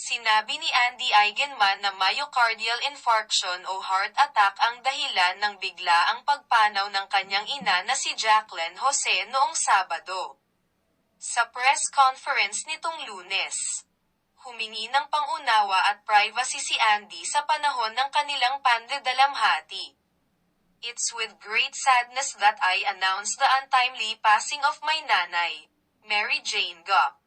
Sinabi ni Andy Eigenman na myocardial infarction o heart attack ang dahilan ng bigla ang pagpanaw ng kanyang ina na si Jacqueline Jose noong Sabado. Sa press conference nitong lunes, humingi ng pangunawa at privacy si Andy sa panahon ng kanilang pandedalamhati. It's with great sadness that I announce the untimely passing of my nanay, Mary Jane Gop.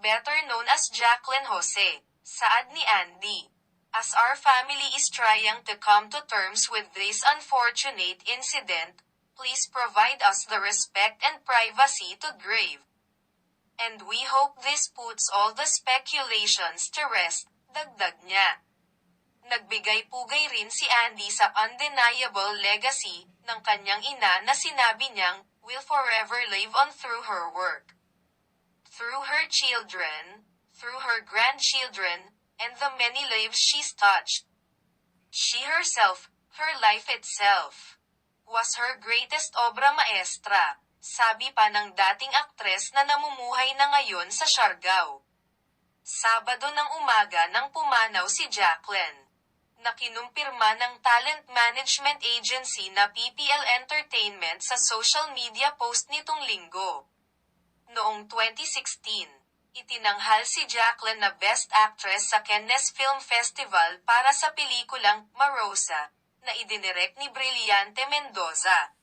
Better known as Jacqueline Jose, saad ni Andy. As our family is trying to come to terms with this unfortunate incident, please provide us the respect and privacy to grieve. And we hope this puts all the speculations to rest, dagdag niya. Nagbigay pugay rin si Andy sa undeniable legacy ng kanyang ina na sinabi niyang will forever live on through her work. Through her children, through her grandchildren, and the many lives she's touched. She herself, her life itself, was her greatest obra maestra, sabi pa ng dating aktres na namumuhay na ngayon sa Siargao. Sabado ng umaga nang pumanaw si Jacqueline na kinumpirma ng talent management agency na PPL Entertainment sa social media post nitong linggo. Noong 2016, itinanghal si Jacqueline na Best Actress sa Cannes Film Festival para sa pelikulang Marosa, na idinirect ni Brillante Mendoza.